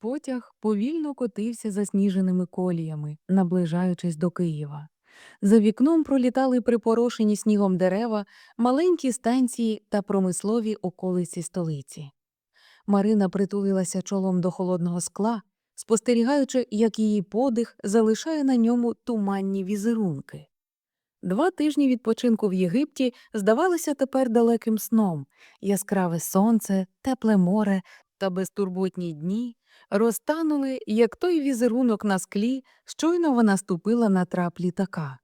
Потяг повільно котився засніженими коліями, наближаючись до Києва. За вікном пролітали припорошені снігом дерева, маленькі станції та промислові околиці столиці. Марина притулилася чолом до холодного скла, спостерігаючи, як її подих залишає на ньому туманні візерунки. Два тижні відпочинку в Єгипті здавалися тепер далеким сном. Яскраве сонце, тепле море та безтурботні дні розтанули, як той візерунок на склі, щойно вона ступила на трап літака.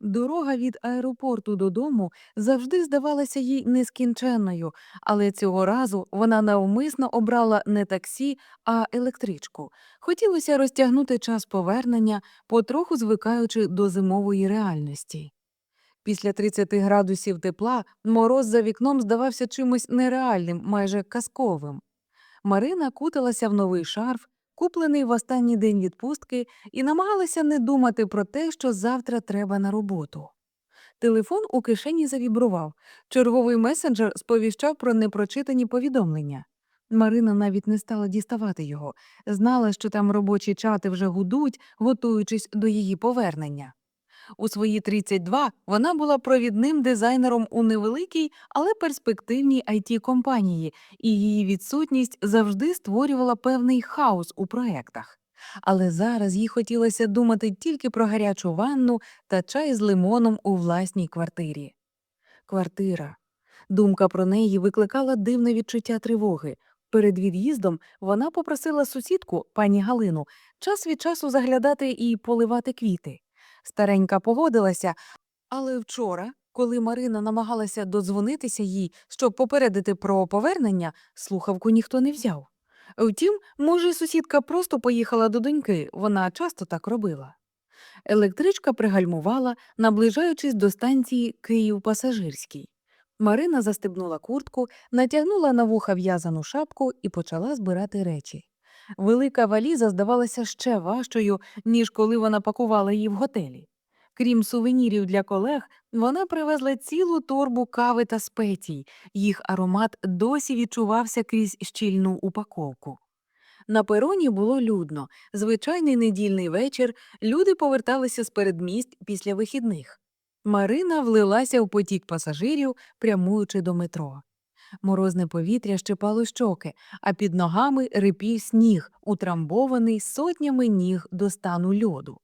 Дорога від аеропорту додому завжди здавалася їй нескінченною, але цього разу вона навмисно обрала не таксі, а електричку. Хотілося розтягнути час повернення, потроху звикаючи до зимової реальності. Після 30 градусів тепла мороз за вікном здавався чимось нереальним, майже казковим. Марина куталася в новий шарф, куплений в останній день відпустки, і намагалася не думати про те, що завтра треба на роботу. Телефон у кишені завібрував. Черговий месенджер сповіщав про непрочитані повідомлення. Марина навіть не стала діставати його, знала, що там робочі чати вже гудуть, готуючись до її повернення. У свої 32 вона була провідним дизайнером у невеликій, але перспективній it компанії і її відсутність завжди створювала певний хаос у проектах. Але зараз їй хотілося думати тільки про гарячу ванну та чай з лимоном у власній квартирі. Квартира. Думка про неї викликала дивне відчуття тривоги. Перед від'їздом вона попросила сусідку, пані Галину, час від часу заглядати і поливати квіти. Старенька погодилася, але вчора, коли Марина намагалася додзвонитися їй, щоб попередити про повернення, слухавку ніхто не взяв. Втім, може, сусідка просто поїхала до доньки, вона часто так робила. Електричка пригальмувала, наближаючись до станції Київ Пасажирський. Марина застебнула куртку, натягнула на вуха в'язану шапку і почала збирати речі. Велика валіза здавалася ще важчою, ніж коли вона пакувала її в готелі. Крім сувенірів для колег, вона привезла цілу торбу кави та спецій, їх аромат досі відчувався крізь щільну упаковку. На пероні було людно, звичайний недільний вечір, люди поверталися з передмість після вихідних. Марина влилася в потік пасажирів, прямуючи до метро. Морозне повітря щепало щоки, а під ногами рипів сніг, утрамбований сотнями ніг до стану льоду.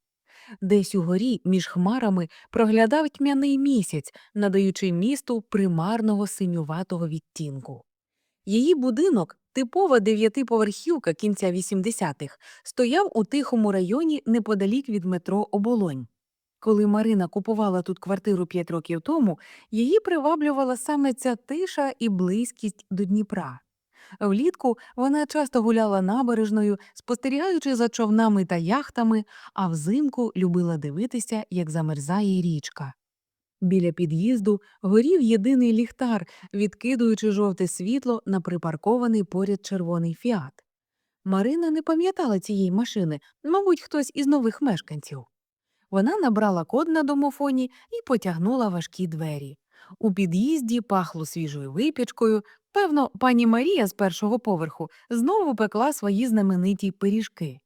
Десь угорі між хмарами проглядав тьмяний місяць, надаючи місту примарного синюватого відтінку. Її будинок, типова дев'ятиповерхівка кінця 80-х, стояв у тихому районі неподалік від метро Оболонь. Коли Марина купувала тут квартиру п'ять років тому, її приваблювала саме ця тиша і близькість до Дніпра. Влітку вона часто гуляла набережною, спостерігаючи за човнами та яхтами, а взимку любила дивитися, як замерзає річка. Біля під'їзду горів єдиний ліхтар, відкидуючи жовте світло на припаркований поряд червоний фіат. Марина не пам'ятала цієї машини, мабуть, хтось із нових мешканців. Вона набрала код на домофоні і потягнула важкі двері. У під'їзді пахло свіжою випічкою. Певно, пані Марія з першого поверху знову пекла свої знамениті пиріжки.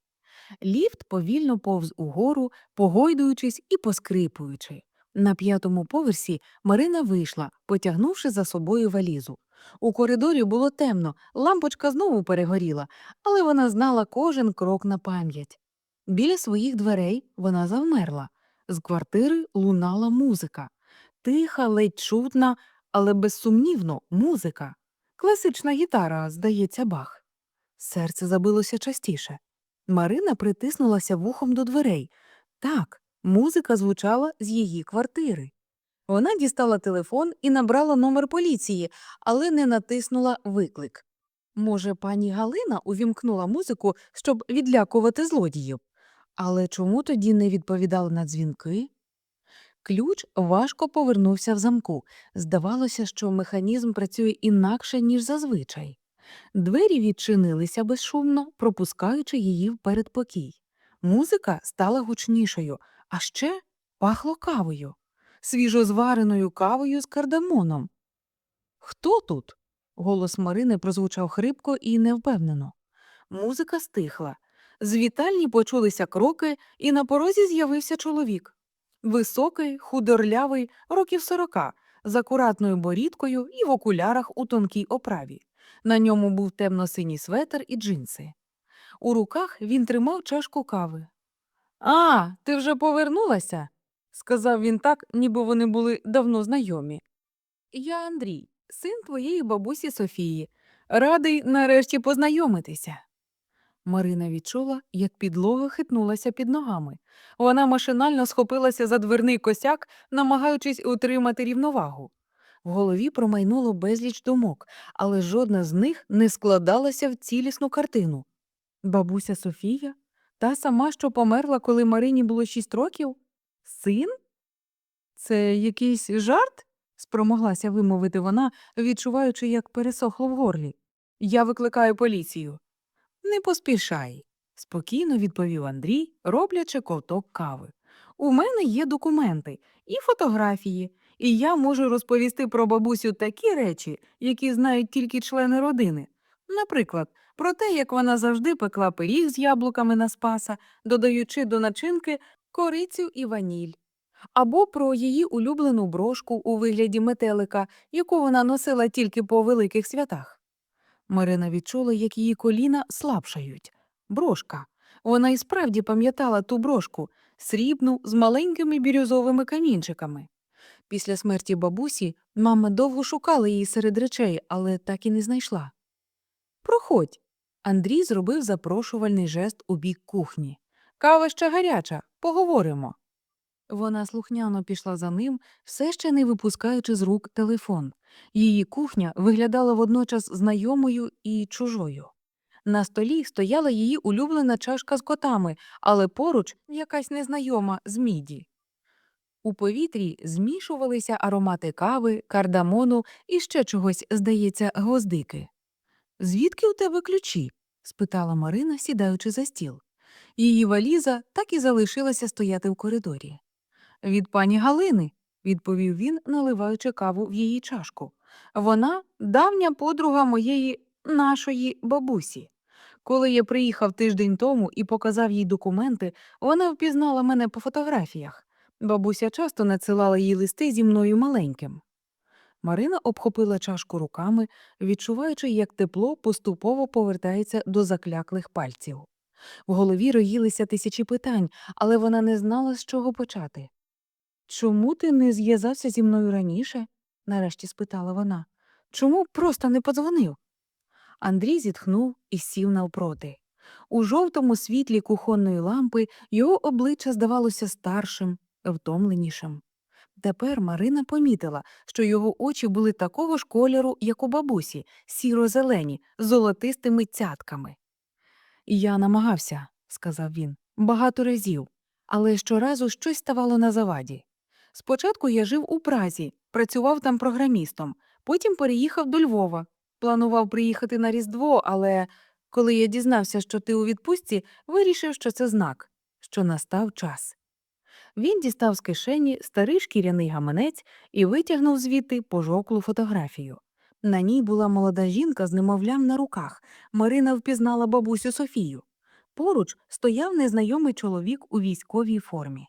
Ліфт повільно повз угору, погойдуючись і поскрипуючи. На п'ятому поверсі Марина вийшла, потягнувши за собою валізу. У коридорі було темно, лампочка знову перегоріла, але вона знала кожен крок на пам'ять. Біля своїх дверей вона завмерла. З квартири лунала музика. Тиха, ледь чутна, але безсумнівно музика. Класична гітара, здається, бах. Серце забилося частіше. Марина притиснулася вухом до дверей. Так, музика звучала з її квартири. Вона дістала телефон і набрала номер поліції, але не натиснула виклик. Може, пані Галина увімкнула музику, щоб відлякувати злодіїв. Але чому тоді не відповідали на дзвінки? Ключ важко повернувся в замку. Здавалося, що механізм працює інакше, ніж зазвичай. Двері відчинилися безшумно, пропускаючи її в передпокій. Музика стала гучнішою, а ще пахло кавою, свіжозвареною кавою з кардамоном. Хто тут? Голос Марини прозвучав хрипко і невпевнено. Музика стихла. З вітальні почулися кроки, і на порозі з'явився чоловік. Високий, худорлявий, років сорока, з акуратною борідкою і в окулярах у тонкій оправі. На ньому був темно-синій светр і джинси. У руках він тримав чашку кави. А, ти вже повернулася? сказав він так, ніби вони були давно знайомі. Я Андрій, син твоєї бабусі Софії. Радий нарешті познайомитися. Марина відчула, як підлога хитнулася під ногами. Вона машинально схопилася за дверний косяк, намагаючись утримати рівновагу. В голові промайнуло безліч думок, але жодна з них не складалася в цілісну картину. Бабуся Софія? Та сама, що померла, коли Марині було шість років? Син? Це якийсь жарт? спромоглася вимовити вона, відчуваючи, як пересохло в горлі. Я викликаю поліцію. Не поспішай, спокійно відповів Андрій, роблячи ковток кави. У мене є документи і фотографії, і я можу розповісти про бабусю такі речі, які знають тільки члени родини. Наприклад, про те, як вона завжди пекла пиріг з яблуками на спаса, додаючи до начинки корицю і ваніль. Або про її улюблену брошку у вигляді метелика, яку вона носила тільки по великих святах. Марина відчула, як її коліна слабшають. Брошка. Вона і справді пам'ятала ту брошку, срібну з маленькими бірюзовими камінчиками. Після смерті бабусі мама довго шукала її серед речей, але так і не знайшла. Проходь. Андрій зробив запрошувальний жест у бік кухні. Кава ще гаряча, поговоримо. Вона слухняно пішла за ним, все ще не випускаючи з рук телефон. Її кухня виглядала водночас знайомою і чужою. На столі стояла її улюблена чашка з котами, але поруч якась незнайома з міді. У повітрі змішувалися аромати кави, кардамону і ще чогось, здається, гвоздики. Звідки у тебе ключі? спитала Марина, сідаючи за стіл. Її валіза так і залишилася стояти в коридорі. Від пані Галини, відповів він, наливаючи каву в її чашку. Вона давня подруга моєї нашої бабусі. Коли я приїхав тиждень тому і показав їй документи, вона впізнала мене по фотографіях. Бабуся часто надсилала їй листи зі мною маленьким. Марина обхопила чашку руками, відчуваючи, як тепло поступово повертається до закляклих пальців. В голові роїлися тисячі питань, але вона не знала, з чого почати. Чому ти не зв'язався зі мною раніше? нарешті спитала вона. Чому просто не подзвонив? Андрій зітхнув і сів навпроти. У жовтому світлі кухонної лампи його обличчя здавалося старшим, втомленішим. Тепер Марина помітила, що його очі були такого ж кольору, як у бабусі, сіро-зелені, з золотистими цятками. Я намагався, сказав він, багато разів, але щоразу щось ставало на заваді. Спочатку я жив у Празі, працював там програмістом, потім переїхав до Львова. Планував приїхати на Різдво, але коли я дізнався, що ти у відпустці, вирішив, що це знак, що настав час. Він дістав з кишені старий шкіряний гаманець і витягнув звідти пожовклу фотографію. На ній була молода жінка з немовлям на руках. Марина впізнала бабусю Софію. Поруч стояв незнайомий чоловік у військовій формі.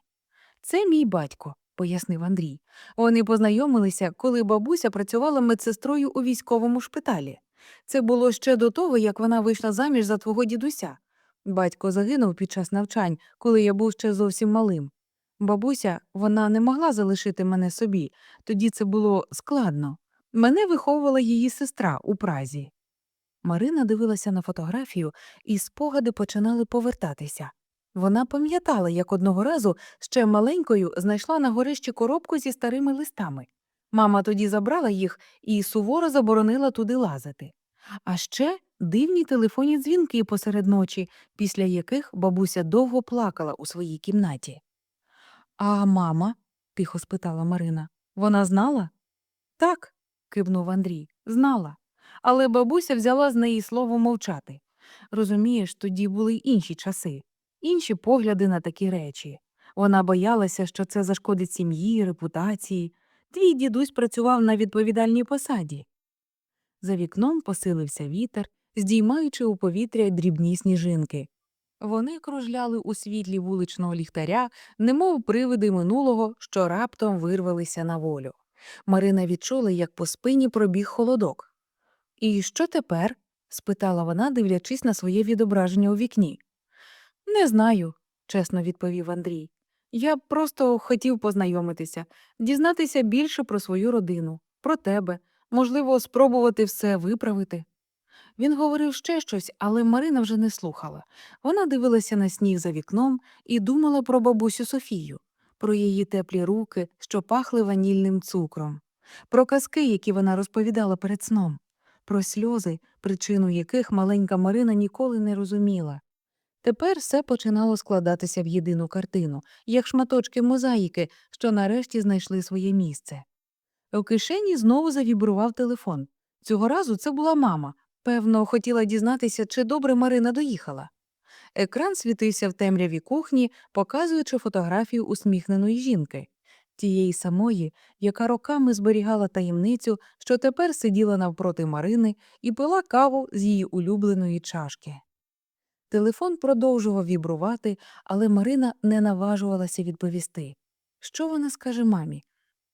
Це мій батько, пояснив Андрій. Вони познайомилися, коли бабуся працювала медсестрою у військовому шпиталі. Це було ще до того, як вона вийшла заміж за твого дідуся. Батько загинув під час навчань, коли я був ще зовсім малим. Бабуся, вона не могла залишити мене собі, тоді це було складно. Мене виховувала її сестра у Празі. Марина дивилася на фотографію, і спогади починали повертатися. Вона пам'ятала, як одного разу ще маленькою знайшла на горищі коробку зі старими листами. Мама тоді забрала їх і суворо заборонила туди лазити. А ще дивні телефонні дзвінки посеред ночі, після яких бабуся довго плакала у своїй кімнаті. А мама? тихо спитала Марина. Вона знала? Так, кивнув Андрій, знала. Але бабуся взяла з неї слово мовчати. Розумієш, тоді були інші часи, інші погляди на такі речі. Вона боялася, що це зашкодить сім'ї, репутації. Твій дідусь працював на відповідальній посаді. За вікном посилився вітер, здіймаючи у повітря дрібні сніжинки. Вони кружляли у світлі вуличного ліхтаря, немов привиди минулого, що раптом вирвалися на волю. Марина відчула, як по спині пробіг холодок. І що тепер? спитала вона, дивлячись на своє відображення у вікні. Не знаю, чесно відповів Андрій. Я просто хотів познайомитися, дізнатися більше про свою родину, про тебе, можливо, спробувати все виправити. Він говорив ще щось, але Марина вже не слухала. Вона дивилася на сніг за вікном і думала про бабусю Софію, про її теплі руки, що пахли ванільним цукром, про казки, які вона розповідала перед сном, про сльози, причину яких маленька Марина ніколи не розуміла. Тепер все починало складатися в єдину картину, як шматочки мозаїки, що нарешті знайшли своє місце. У кишені знову завібрував телефон. Цього разу це була мама. Певно, хотіла дізнатися, чи добре Марина доїхала. Екран світився в темряві кухні, показуючи фотографію усміхненої жінки, тієї самої, яка роками зберігала таємницю, що тепер сиділа навпроти Марини і пила каву з її улюбленої чашки. Телефон продовжував вібрувати, але Марина не наважувалася відповісти. Що вона скаже мамі?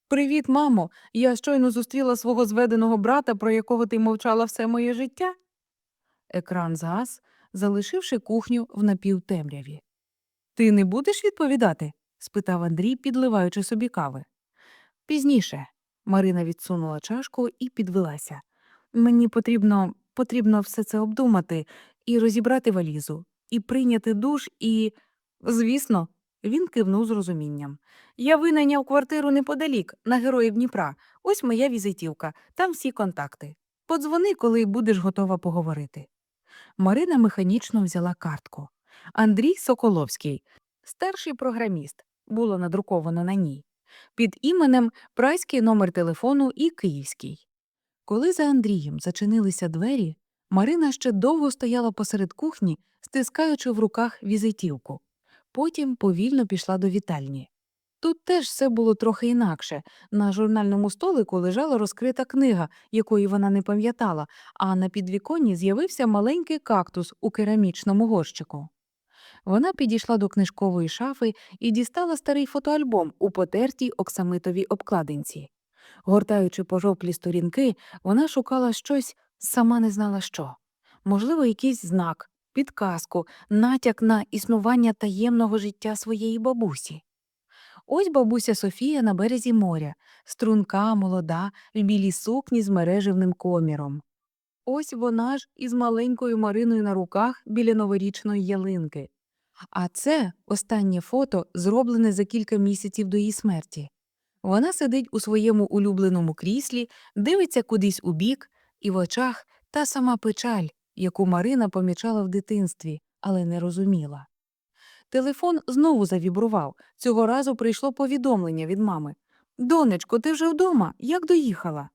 Привіт, мамо. Я щойно зустріла свого зведеного брата, про якого ти мовчала все моє життя. Екран згас, залишивши кухню в напівтемряві. Ти не будеш відповідати? спитав Андрій, підливаючи собі кави. Пізніше. Марина відсунула чашку і підвелася. Мені потрібно, потрібно все це обдумати і розібрати валізу, і прийняти душ, і. Звісно, він кивнув з розумінням. Я винайняв квартиру неподалік, на героїв Дніпра. Ось моя візитівка, там всі контакти. Подзвони, коли будеш готова поговорити. Марина механічно взяла картку. Андрій Соколовський, старший програміст, було надруковано на ній. Під іменем прайський номер телефону і київський. Коли за Андрієм зачинилися двері, Марина ще довго стояла посеред кухні, стискаючи в руках візитівку. Потім повільно пішла до вітальні. Тут теж все було трохи інакше. На журнальному столику лежала розкрита книга, якої вона не пам'ятала, а на підвіконні з'явився маленький кактус у керамічному горщику. Вона підійшла до книжкової шафи і дістала старий фотоальбом у потертій оксамитовій обкладинці. Гортаючи пожовклі сторінки, вона шукала щось, сама не знала що. Можливо, якийсь знак, підказку, натяк на існування таємного життя своєї бабусі. Ось бабуся Софія на березі моря, струнка, молода, в білій сукні з мережевним коміром. Ось вона ж із маленькою Мариною на руках біля новорічної ялинки. А це останнє фото, зроблене за кілька місяців до її смерті. Вона сидить у своєму улюбленому кріслі, дивиться кудись у бік, і в очах та сама печаль, яку Марина помічала в дитинстві, але не розуміла. Телефон знову завібрував. Цього разу прийшло повідомлення від мами. Донечко, ти вже вдома? Як доїхала?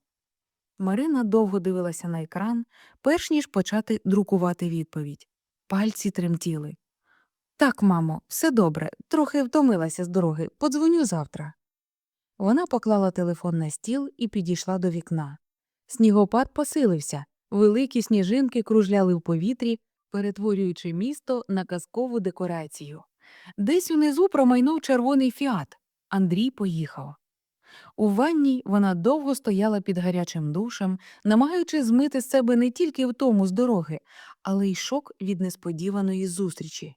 Марина довго дивилася на екран, перш ніж почати друкувати відповідь. Пальці тремтіли. Так, мамо, все добре, трохи втомилася з дороги, подзвоню завтра. Вона поклала телефон на стіл і підійшла до вікна. Снігопад посилився, великі сніжинки кружляли в повітрі, перетворюючи місто на казкову декорацію. Десь унизу промайнув червоний фіат. Андрій поїхав. У ванній вона довго стояла під гарячим душем, намагаючись змити з себе не тільки втому з дороги, але й шок від несподіваної зустрічі.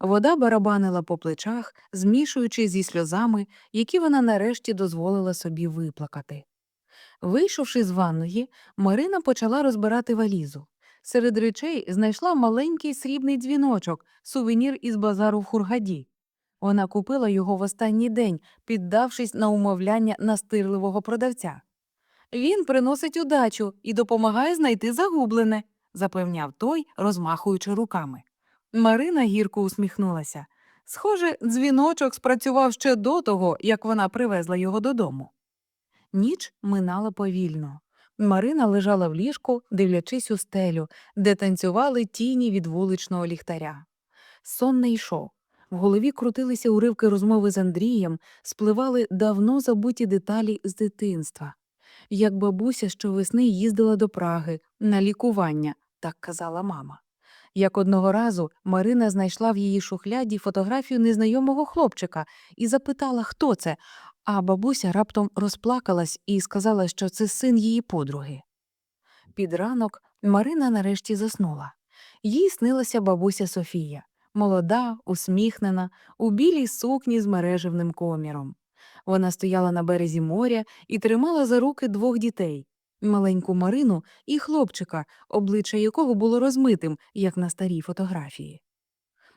Вода барабанила по плечах, змішуючи зі сльозами, які вона нарешті дозволила собі виплакати. Вийшовши з ванної, Марина почала розбирати валізу. Серед речей знайшла маленький срібний дзвіночок, сувенір із базару в Хургаді. Вона купила його в останній день, піддавшись на умовляння настирливого продавця. Він приносить удачу і допомагає знайти загублене, запевняв той, розмахуючи руками. Марина гірко усміхнулася. Схоже, дзвіночок спрацював ще до того, як вона привезла його додому. Ніч минала повільно. Марина лежала в ліжку, дивлячись у стелю, де танцювали тіні від вуличного ліхтаря. Сон не йшов. В голові крутилися уривки розмови з Андрієм, спливали давно забуті деталі з дитинства. Як бабуся щовесни їздила до Праги на лікування, так казала мама. Як одного разу Марина знайшла в її шухляді фотографію незнайомого хлопчика і запитала, хто це, а бабуся раптом розплакалась і сказала, що це син її подруги. Під ранок Марина нарешті заснула. Їй снилася бабуся Софія, молода, усміхнена, у білій сукні з мережевним коміром. Вона стояла на березі моря і тримала за руки двох дітей маленьку Марину і хлопчика, обличчя якого було розмитим, як на старій фотографії.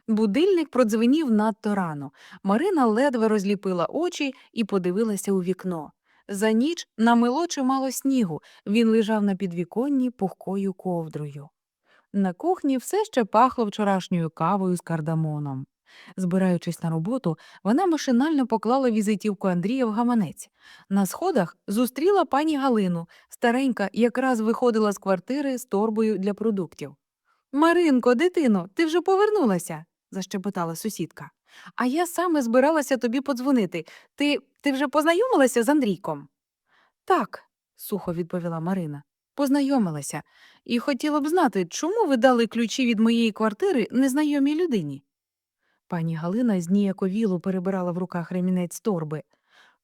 Будильник продзвенів надто рано. Марина ледве розліпила очі і подивилася у вікно. За ніч намило чимало снігу, він лежав на підвіконні пухкою ковдрою. На кухні все ще пахло вчорашньою кавою з кардамоном. Збираючись на роботу, вона машинально поклала візитівку Андрія в гаманець. На сходах зустріла пані Галину, старенька якраз виходила з квартири з торбою для продуктів. Маринко, дитино, ти вже повернулася, защепотала сусідка. А я саме збиралася тобі подзвонити. Ти, ти вже познайомилася з Андрійком? Так, сухо відповіла Марина. Познайомилася і хотіла б знати, чому ви дали ключі від моєї квартири незнайомій людині. Пані Галина зніяковіло перебирала в руках ремінець торби.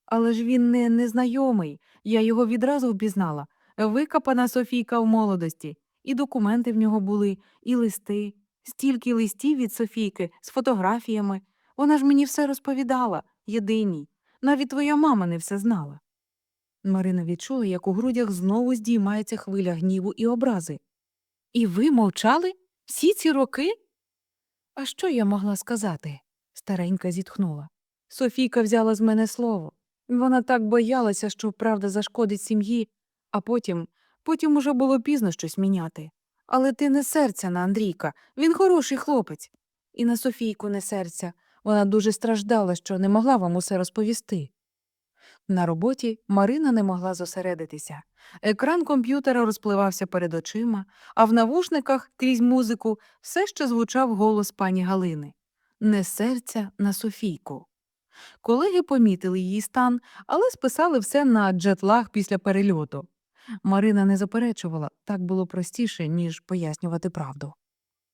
Але ж він не незнайомий, я його відразу впізнала. Викопана Софійка в молодості, і документи в нього були, і листи, стільки листів від Софійки з фотографіями. Вона ж мені все розповідала, єдиній. Навіть твоя мама не все знала. Марина відчула, як у грудях знову здіймається хвиля гніву і образи. І ви мовчали? Всі ці роки? А що я могла сказати? старенька зітхнула. Софійка взяла з мене слово. Вона так боялася, що правда зашкодить сім'ї, а потім, потім уже було пізно щось міняти. Але ти не серця на Андрійка, він хороший хлопець. І на Софійку не серця. Вона дуже страждала, що не могла вам усе розповісти. На роботі Марина не могла зосередитися. Екран комп'ютера розпливався перед очима, а в навушниках крізь музику все ще звучав голос пані Галини Не серця на Софійку. Колеги помітили її стан, але списали все на джетлаг після перельоту. Марина не заперечувала, так було простіше, ніж пояснювати правду.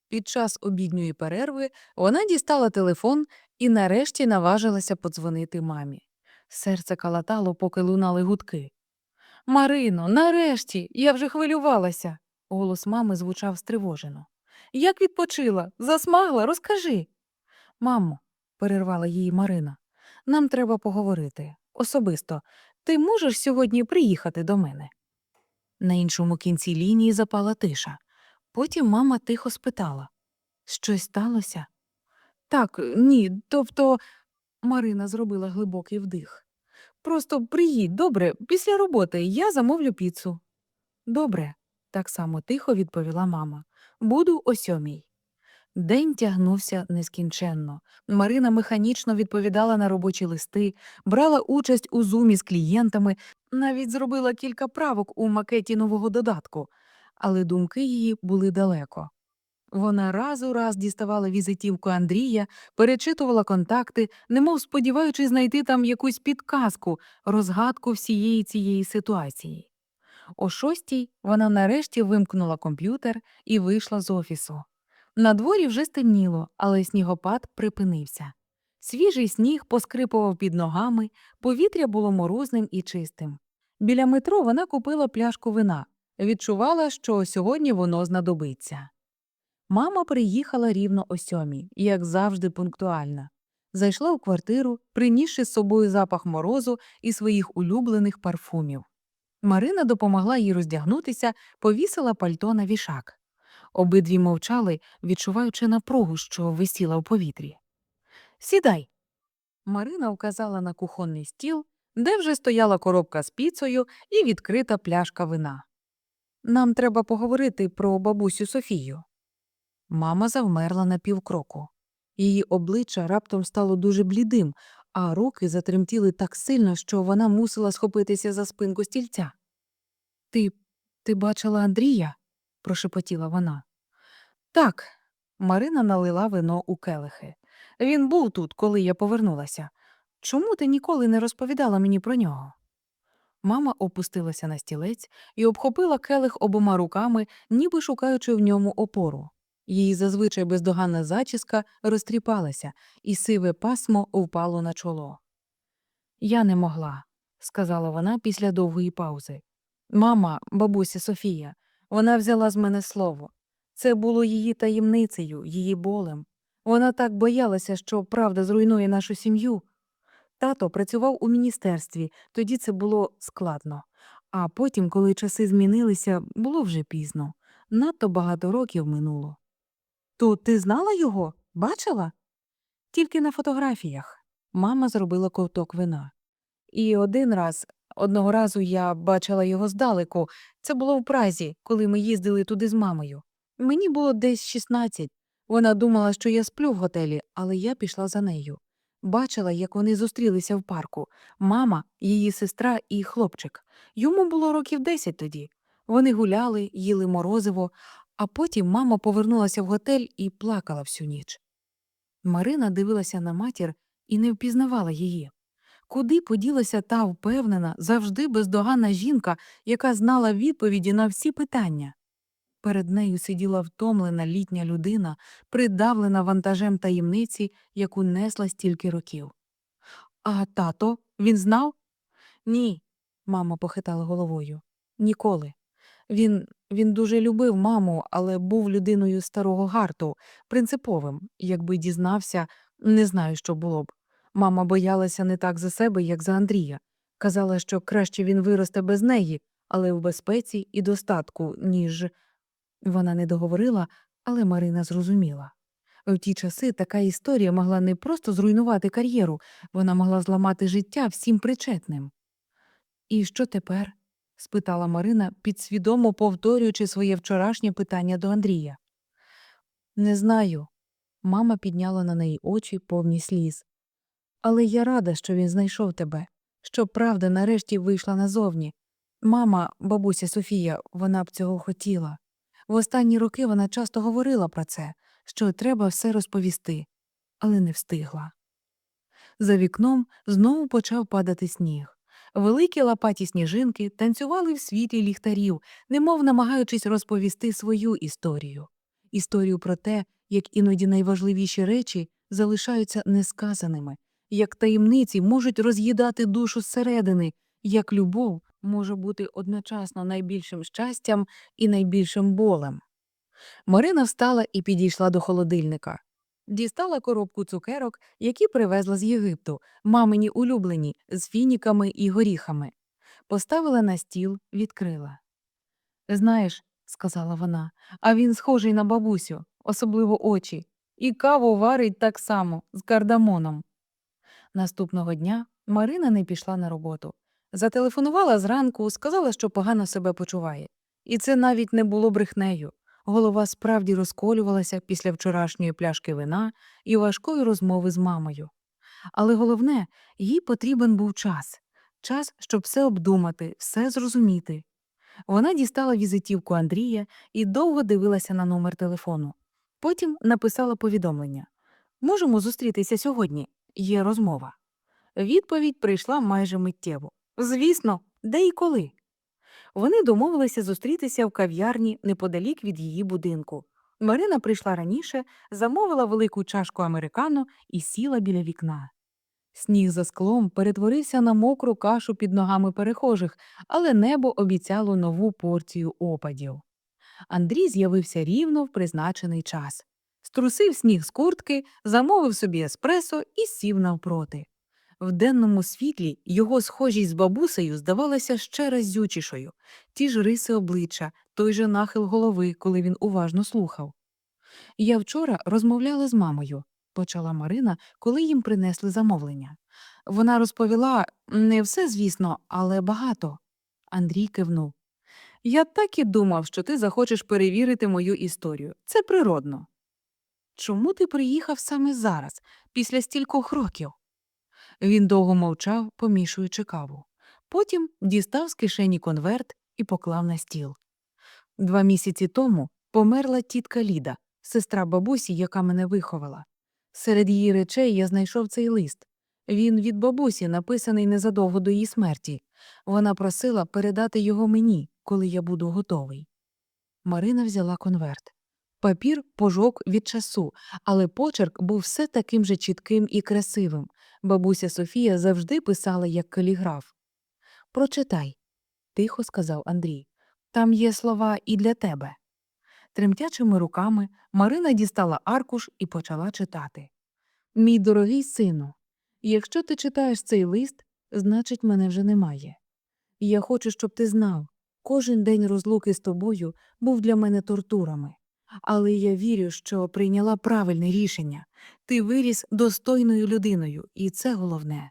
Під час обідньої перерви вона дістала телефон і нарешті наважилася подзвонити мамі. Серце калатало, поки лунали гудки. Марино, нарешті, я вже хвилювалася. Голос мами звучав стривожено. Як відпочила? Засмагла? Розкажи. Мамо, перервала її Марина, нам треба поговорити. Особисто, ти можеш сьогодні приїхати до мене? На іншому кінці лінії запала тиша. Потім мама тихо спитала Щось сталося? Так, ні, тобто. Марина зробила глибокий вдих. Просто приїдь, добре, після роботи я замовлю піцу. Добре, так само тихо відповіла мама. Буду о сьомій. День тягнувся нескінченно. Марина механічно відповідала на робочі листи, брала участь у зумі з клієнтами, навіть зробила кілька правок у макеті нового додатку, але думки її були далеко. Вона раз у раз діставала візитівку Андрія, перечитувала контакти, немов сподіваючись знайти там якусь підказку, розгадку всієї цієї ситуації. О шостій вона нарешті вимкнула комп'ютер і вийшла з офісу. На дворі вже стемніло, але снігопад припинився. Свіжий сніг поскрипував під ногами, повітря було морозним і чистим. Біля метро вона купила пляшку вина, відчувала, що сьогодні воно знадобиться. Мама приїхала рівно о сьомій, як завжди пунктуальна. Зайшла у квартиру, принісши з собою запах морозу і своїх улюблених парфумів. Марина допомогла їй роздягнутися, повісила пальто на вішак. Обидві мовчали, відчуваючи напругу, що висіла у повітрі. Сідай. Марина вказала на кухонний стіл, де вже стояла коробка з піцею і відкрита пляшка вина. Нам треба поговорити про бабусю Софію. Мама завмерла на півкроку. Її обличчя раптом стало дуже блідим, а руки затремтіли так сильно, що вона мусила схопитися за спинку стільця. Ти ти бачила Андрія? прошепотіла вона. Так. Марина налила вино у келихи. Він був тут, коли я повернулася. Чому ти ніколи не розповідала мені про нього? Мама опустилася на стілець і обхопила келих обома руками, ніби шукаючи в ньому опору. Її зазвичай бездоганна зачіска розтріпалася, і сиве пасмо впало на чоло. Я не могла, сказала вона після довгої паузи. Мама, бабуся Софія, вона взяла з мене слово. Це було її таємницею, її болем. Вона так боялася, що правда зруйнує нашу сім'ю. Тато працював у міністерстві, тоді це було складно. А потім, коли часи змінилися, було вже пізно. Надто багато років минуло. То ти знала його? Бачила? Тільки на фотографіях. Мама зробила ковток вина. І один раз, одного разу я бачила його здалеку. Це було в Празі, коли ми їздили туди з мамою. Мені було десь 16. Вона думала, що я сплю в готелі, але я пішла за нею. Бачила, як вони зустрілися в парку. Мама, її сестра і хлопчик. Йому було років 10 тоді. Вони гуляли, їли морозиво, а потім мама повернулася в готель і плакала всю ніч. Марина дивилася на матір і не впізнавала її. Куди поділася та впевнена, завжди бездоганна жінка, яка знала відповіді на всі питання? Перед нею сиділа втомлена літня людина, придавлена вантажем таємниці, яку несла стільки років. А тато, він знав? Ні, мама похитала головою. Ніколи. Він, він дуже любив маму, але був людиною старого гарту, принциповим. Якби дізнався, не знаю, що було б. Мама боялася не так за себе, як за Андрія. Казала, що краще він виросте без неї, але в безпеці і достатку, ніж. Вона не договорила, але Марина зрозуміла. В ті часи така історія могла не просто зруйнувати кар'єру, вона могла зламати життя всім причетним. І що тепер? спитала Марина, підсвідомо повторюючи своє вчорашнє питання до Андрія. Не знаю. Мама підняла на неї очі повні сліз. Але я рада, що він знайшов тебе, що правда нарешті вийшла назовні. Мама, бабуся Софія, вона б цього хотіла. В останні роки вона часто говорила про це, що треба все розповісти, але не встигла. За вікном знову почав падати сніг. Великі лопаті сніжинки танцювали в світлі ліхтарів, немов намагаючись розповісти свою історію. Історію про те, як іноді найважливіші речі залишаються несказаними, як таємниці можуть роз'їдати душу зсередини, як любов може бути одночасно найбільшим щастям і найбільшим болем. Марина встала і підійшла до холодильника. Дістала коробку цукерок, які привезла з Єгипту, мамині улюблені, з фініками і горіхами. Поставила на стіл, відкрила. Знаєш, сказала вона, а він схожий на бабусю, особливо очі, і каву варить так само, з кардамоном. Наступного дня Марина не пішла на роботу. Зателефонувала зранку, сказала, що погано себе почуває. І це навіть не було брехнею. Голова справді розколювалася після вчорашньої пляшки вина і важкої розмови з мамою. Але головне, їй потрібен був час час, щоб все обдумати, все зрозуміти. Вона дістала візитівку Андрія і довго дивилася на номер телефону. Потім написала повідомлення Можемо зустрітися сьогодні, є розмова. Відповідь прийшла майже миттєво. Звісно, де і коли. Вони домовилися зустрітися в кав'ярні неподалік від її будинку. Марина прийшла раніше, замовила велику чашку американо і сіла біля вікна. Сніг за склом перетворився на мокру кашу під ногами перехожих, але небо обіцяло нову порцію опадів. Андрій з'явився рівно в призначений час. Струсив сніг з куртки, замовив собі еспресо і сів навпроти. В денному світлі його схожість з бабусею здавалася ще разючішою, ті ж риси обличчя, той же нахил голови, коли він уважно слухав. Я вчора розмовляла з мамою, почала Марина, коли їм принесли замовлення. Вона розповіла не все, звісно, але багато. Андрій кивнув. Я так і думав, що ти захочеш перевірити мою історію. Це природно. Чому ти приїхав саме зараз, після стількох років? Він довго мовчав, помішуючи каву. Потім дістав з кишені конверт і поклав на стіл. Два місяці тому померла тітка Ліда, сестра бабусі, яка мене виховала. Серед її речей я знайшов цей лист. Він від бабусі, написаний незадовго до її смерті. Вона просила передати його мені, коли я буду готовий. Марина взяла конверт. Папір пожок від часу, але почерк був все таким же чітким і красивим. Бабуся Софія завжди писала як каліграф. Прочитай, тихо сказав Андрій. Там є слова і для тебе. Тремтячими руками Марина дістала аркуш і почала читати. Мій дорогий сину, якщо ти читаєш цей лист, значить, мене вже немає. Я хочу, щоб ти знав, кожен день розлуки з тобою був для мене тортурами. Але я вірю, що прийняла правильне рішення. Ти виріс достойною людиною, і це головне.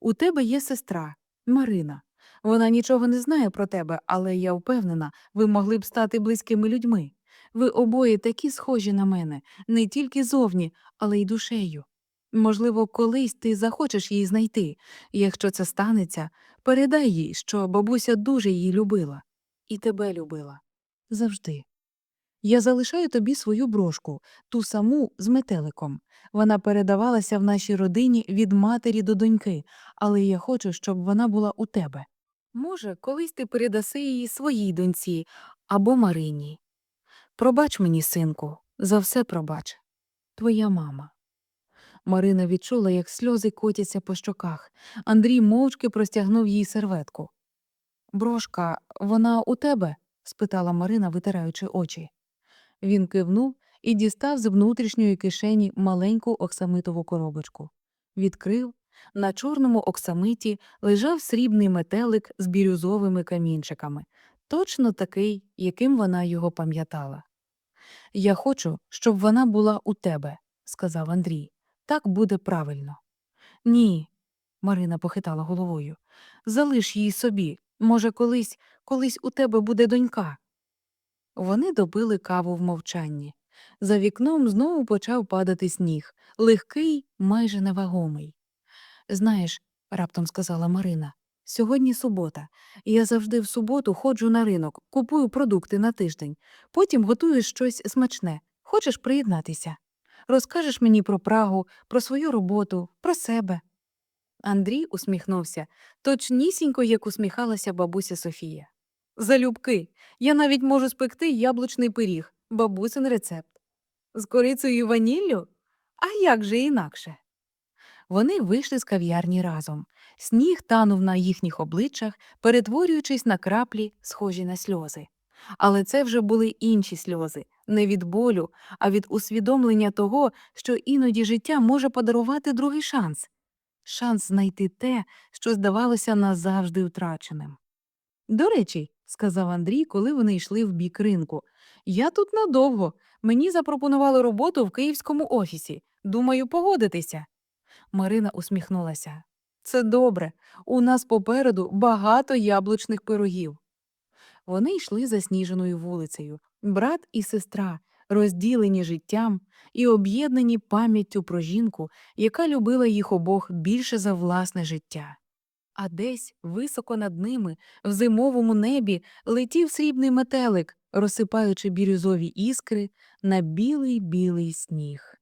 У тебе є сестра Марина. Вона нічого не знає про тебе, але я впевнена, ви могли б стати близькими людьми. Ви обоє такі схожі на мене, не тільки зовні, але й душею. Можливо, колись ти захочеш її знайти. Якщо це станеться, передай їй, що бабуся дуже її любила і тебе любила. Завжди. Я залишаю тобі свою брошку, ту саму з метеликом. Вона передавалася в нашій родині від матері до доньки, але я хочу, щоб вона була у тебе. Може, колись ти передаси її своїй доньці або Марині. Пробач мені, синку, за все пробач. Твоя мама. Марина відчула, як сльози котяться по щоках. Андрій мовчки простягнув їй серветку. Брошка, вона у тебе? спитала Марина, витираючи очі. Він кивнув і дістав з внутрішньої кишені маленьку оксамитову коробочку. Відкрив. На чорному оксамиті лежав срібний метелик з бірюзовими камінчиками, точно такий, яким вона його пам'ятала. Я хочу, щоб вона була у тебе, сказав Андрій. Так буде правильно. Ні, Марина похитала головою. Залиш її собі. Може, колись, колись у тебе буде донька. Вони допили каву в мовчанні. За вікном знову почав падати сніг, легкий, майже невагомий. Знаєш, раптом сказала Марина, сьогодні субота. Я завжди в суботу ходжу на ринок, купую продукти на тиждень, потім готую щось смачне. Хочеш приєднатися? Розкажеш мені про Прагу, про свою роботу, про себе. Андрій усміхнувся, точнісінько, як усміхалася бабуся Софія. Залюбки, я навіть можу спекти яблучний пиріг, бабусин рецепт. З корицею і ваніллю? А як же інакше? Вони вийшли з кав'ярні разом. Сніг танув на їхніх обличчях, перетворюючись на краплі, схожі на сльози. Але це вже були інші сльози, не від болю, а від усвідомлення того, що іноді життя може подарувати другий шанс шанс знайти те, що здавалося назавжди втраченим. До речі, сказав Андрій, коли вони йшли в бік ринку, я тут надовго. Мені запропонували роботу в київському офісі. Думаю, погодитися. Марина усміхнулася. Це добре. У нас попереду багато яблучних пирогів. Вони йшли засніженою вулицею, брат і сестра, розділені життям і об'єднані пам'яттю про жінку, яка любила їх обох більше за власне життя. А десь, високо над ними, в зимовому небі, летів срібний метелик, розсипаючи бірюзові іскри на білий білий сніг.